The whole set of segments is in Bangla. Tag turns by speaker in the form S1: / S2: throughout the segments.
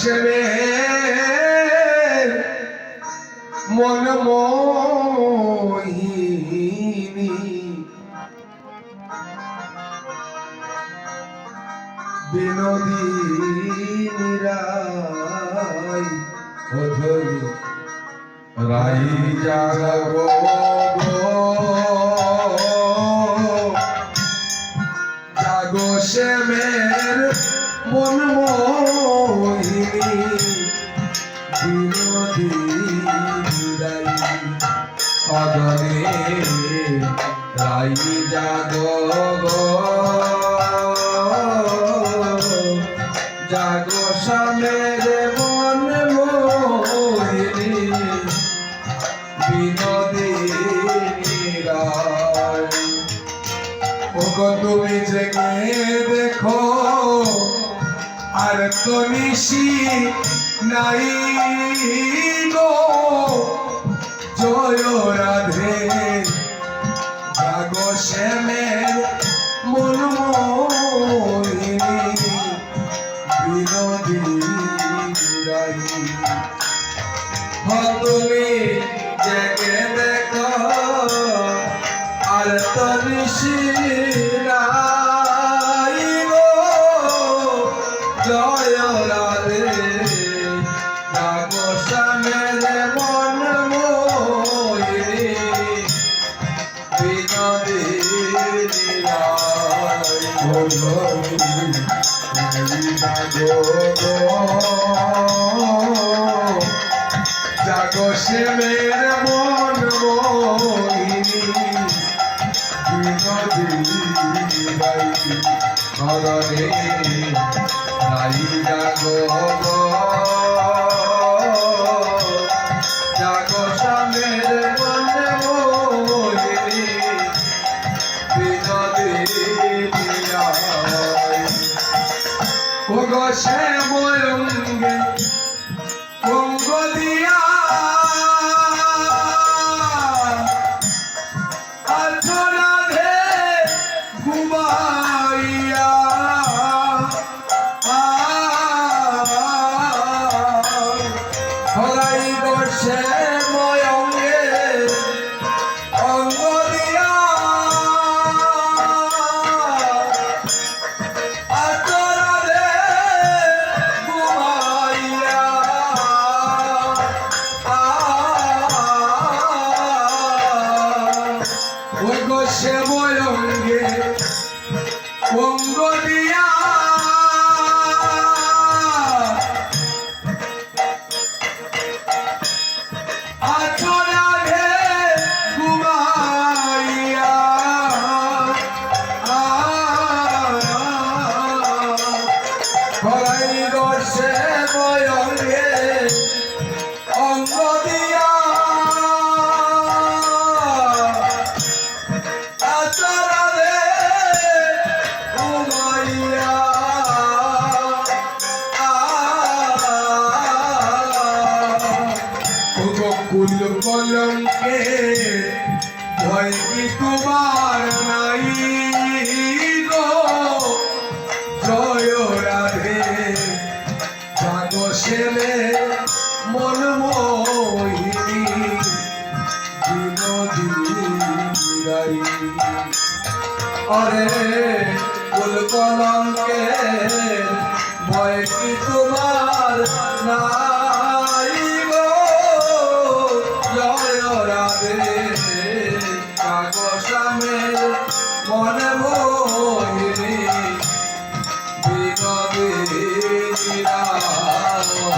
S1: সেরে মন মোহিনী। বিনোদিনী রাই অধরি রাই জাগব জাগো শ্যামের মন মোহিনী বিনোদিনী রাই জাগব জাগো শ্যামের নিশি নাই গো। জয় রাধে। জাগো শ্যামের মন মোহিনী বিনোদিনী রাই তুমি আর তোর শিরাই জাগো শ্যামের মন মোহিনী বিনোদিনী রাই ভগনে গো। জাগো অঙ্গ দিয়া আচরণে ঘুমাইয়া কুল কলঙ্কে ভয় কি তোমার অরে কুল কলঙ্কে, ভয় কি তোমার নাই গো? জয় রাধে স্বামীর মন মোহিনী। বিনোদিনী জাগো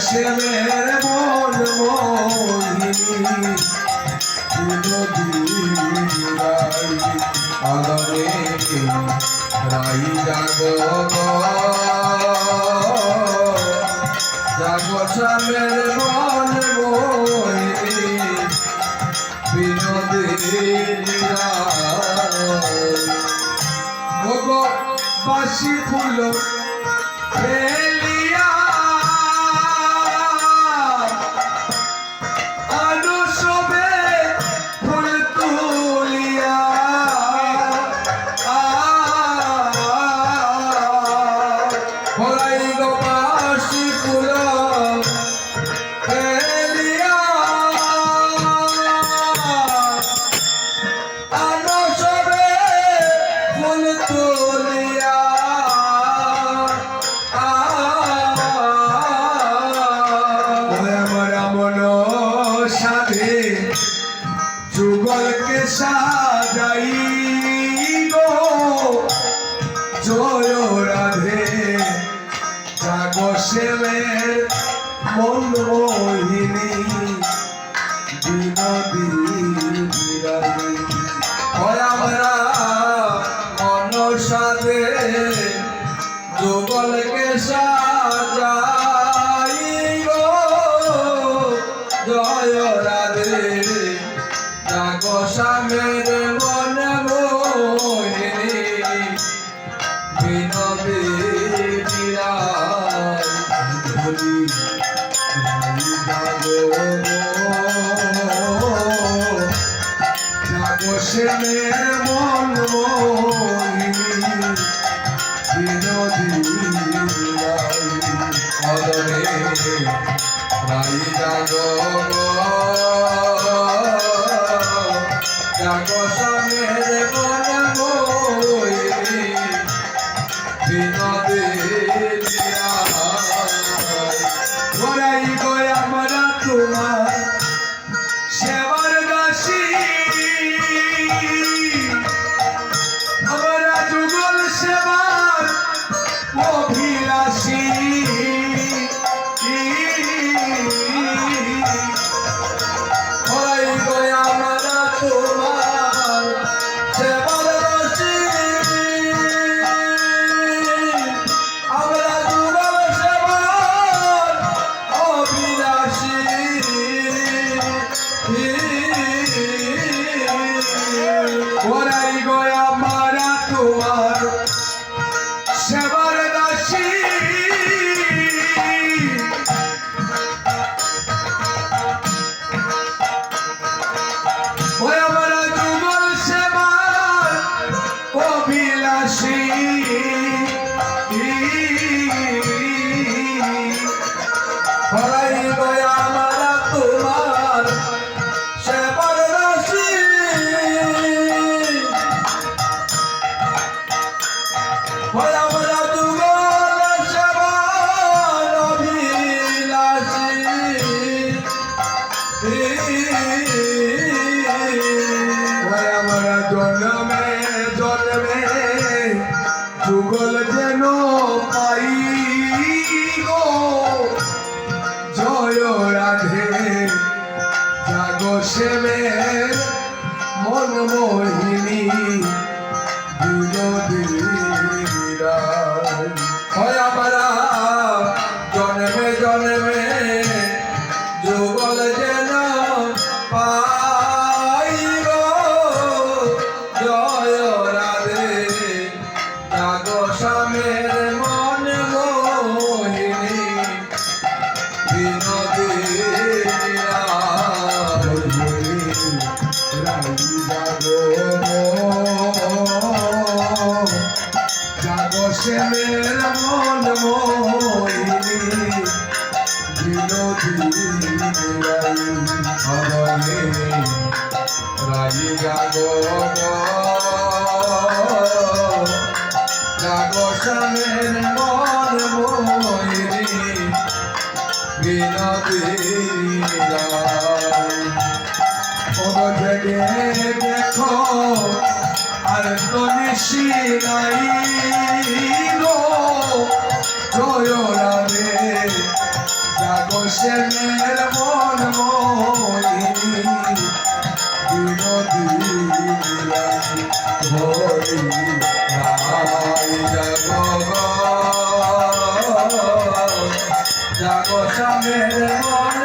S1: শ্যামের মন মোহিনী আদরে রাই জাগো জাগো শ্যামের মন মোহিনী বিনোদিনী বাসি ফুল ফেলিয়া সেনের মন মোহিনী বিনোদিনী রাই জাগ জাগ to. শ্যামের মন মোহিনী বিনোদিনী ভবনে রাই গাগর গাগ শ্যামের মন মোহিনী বিনোদিনী দেখো নিশি নাই জয়রাবে জাগো সেনের মন মনি বিনোদিনী ভরি রাই জাগো জাগো সামের মন